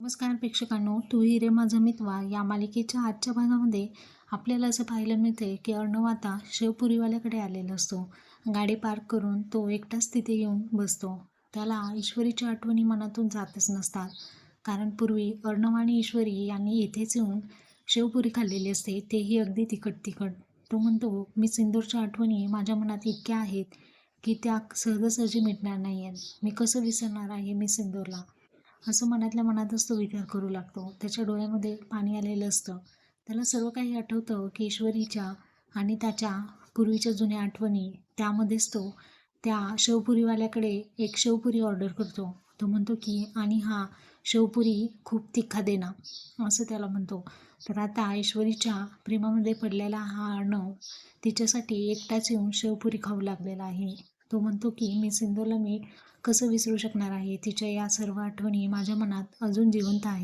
नमस्कार प्रेक्षकांनो तू हिरे माझा मितवा या मालिकेच्या आजच्या भागामध्ये आपल्याला असं पाहायला मिळते की अर्णव आता शेवपुरीवाल्याकडे आलेला असतो. गाडी पार्क करून तो एकटाच तिथे येऊन बसतो. त्याला ईश्वरीच्या आठवणी मनातून जातच नसतात. कारण पूर्वी अर्णव आणि ईश्वरी यांनी इथेच येऊन शेवपुरी खाल्लेली असते तेही अगदी तिखट तिखट तो म्हणतो मी सिंदूरच्या आठवणी माझ्या मनात इतक्या आहेत की त्या सहजासहजी मिटणार नाही आहेत मी कसं विसरणार आहे मी सिंदूरला? असं मनातल्या मनातच तो विचार करू लागतो. त्याच्या डोळ्यामध्ये पाणी आलेलं असतं. त्याला सर्व काही आठवतं की ईश्वरीच्या आणि त्याच्या पूर्वीच्या जुन्या आठवणी त्यामध्येच तो त्या शेवपुरीवाल्याकडे एक शेवपुरी ऑर्डर करतो. तो म्हणतो की आणि हा शेवपुरी खूप तिखा देना असं त्याला म्हणतो. तर आता ईश्वरीच्या प्रेमामध्ये पडलेला हा अर्णव तिच्यासाठी एकटाच येऊन शेवपुरी खाऊ लागलेला आहे. तो म्हणतो की मी सिंधूला मी कसं विसरू शकणार आहे? तिच्या या सर्व आठवणी माझ्या मनात अजून जिवंत आहेत.